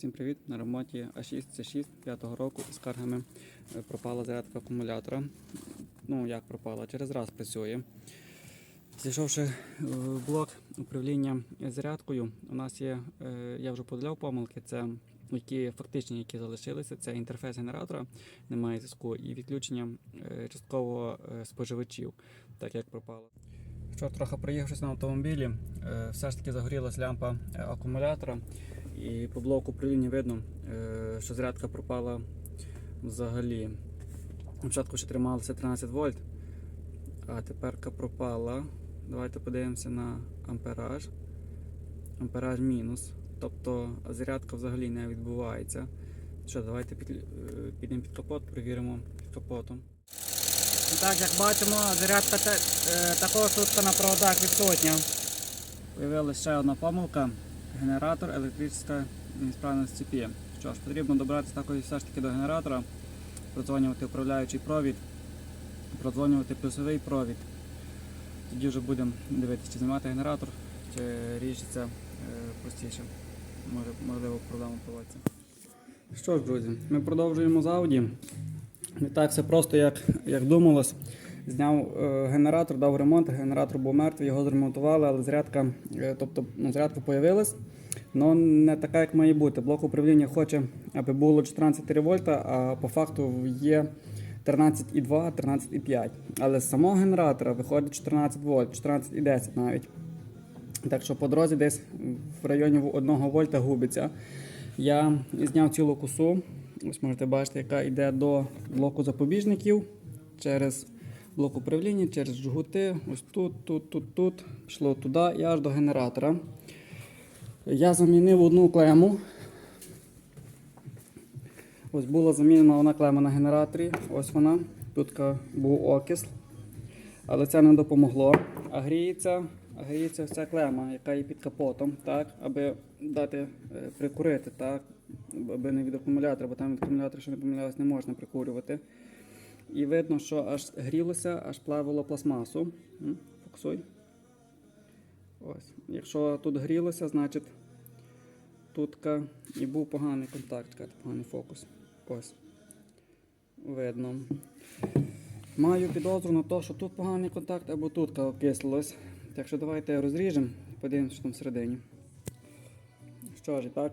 Всім привіт! На ремонті А6 C6 5 року з скаргами е, пропала зарядка акумулятора. Ну як пропала, через раз працює. Зійшовши в блок управління зарядкою, у нас є, е, я вже поділяв помилки, це які фактичні, які залишилися, це інтерфейс генератора, немає зв'язку, і відключення е, частково е, споживачів, так як пропало. Що трохи проїхавшись на автомобілі, е, все ж таки загорілась лямпа е, акумулятора. І по блоку управління видно, е, що зарядка пропала взагалі. Спочатку ще трималося 13 вольт, а тепер пропала. Давайте подивимося на ампераж. Ампераж мінус. Тобто зарядка взагалі не відбувається. Що, давайте під, е, підемо під капот, перевіримо під капотом. Так, як бачимо, зарядка е, також тут на проводах відсутня. Появилася ще одна помилка. Генератор, електрична несправність цепі. Що ж, потрібно добратися також все ж таки до генератора, продзвонювати управляючий провід, продзвонювати плюсовий провід. Тоді вже будемо дивитися, чи знімати генератор, чи рішиться е, простіше. Може, можливо, проблема проводиться. Що ж, друзі, ми продовжуємо з Audi. Не так все просто, як, як думалось. Зняв е, генератор, дав ремонт, генератор був мертвий, його зремонтували, але зарядка, е, тобто, ну, зарядка появилась, але не така, як має бути. Блок управління хоче, аби було 14 вольта, а по факту є 13,2, 13,5. Але з самого генератора виходить 14 вольт, 14,10 навіть. Так що по дорозі десь в районі 1 вольта губиться. Я зняв цілу косу. Ось можете бачити, яка йде до блоку запобіжників через блок управління, через жгути. Ось тут, тут, тут, тут. Пішло туди і аж до генератора. Я замінив одну клему. Ось була замінена одна клема на генераторі. Ось вона. Тут був окис. Але це не допомогло. А гріється, а гріється ця клема, яка є під капотом, так, аби дати е, прикурити, так, аби не від акумулятора, бо там від акумулятора, що не помилялось, не можна прикурювати. І видно, що аж грілося, аж плавило пластмасу. М, Фокусуй. Ось. Якщо тут грілося, значить тут і був поганий контакт, поганий фокус. Ось. Видно. Маю підозру на те, що тут поганий контакт або тут окислилось. Так що давайте розріжемо, подивимося, що там всередині. Що ж, і так,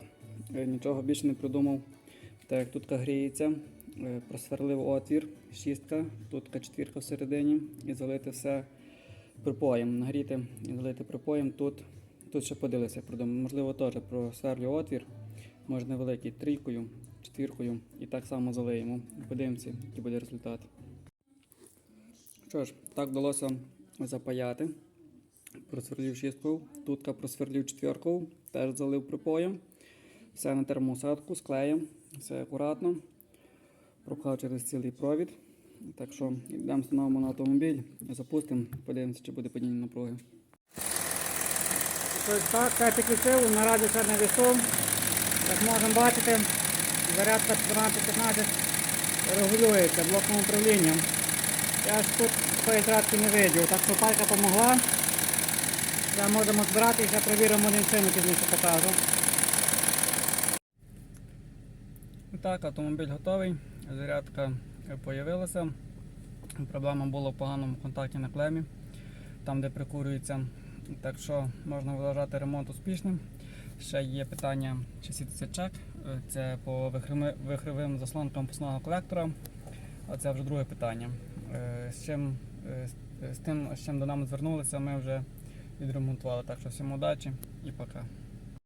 нічого більше не придумав. Так як тут гріється, просверлив отвір, шістка, тут четвірка всередині і залити все припоєм. Нагріти і залити припоєм. Тут, тут ще подивилися. Можливо, теж просверлю отвір, може невеликий, трійкою, четвіркою і так само залиємо. Подивимося, який буде результат. Що ж, так вдалося запаяти. Просверлив шістку, тутка просверлив четвірку, теж залив припоєм. Все на термоусадку, склеїв, все акуратно. Пропхав через цілий провід. Так що йдемо встановимо на автомобіль, запустимо, подивимося, чи буде падіння напруги. Ось так, все підключив, наразі все на весу. Як можемо бачити, зарядка 14-15 регулюється блоком управління. Я ж тут такої зарядки не видів, так що пайка допомогла. Зараз можемо збирати і ще перевіримо один сину пізніше покажу. Так, автомобіль готовий, зарядка з'явилася. Проблема була в поганому контакті на клемі, там де прикурюється. Так що можна вважати ремонт успішним. Ще є питання, чи світиться чек. Е, Це по вихровим заслонкам пусного колектора. А це вже друге питання. Е, З чим е, з тим, з чим до нас звернулися, ми вже відремонтували. Так що всім удачі і пока.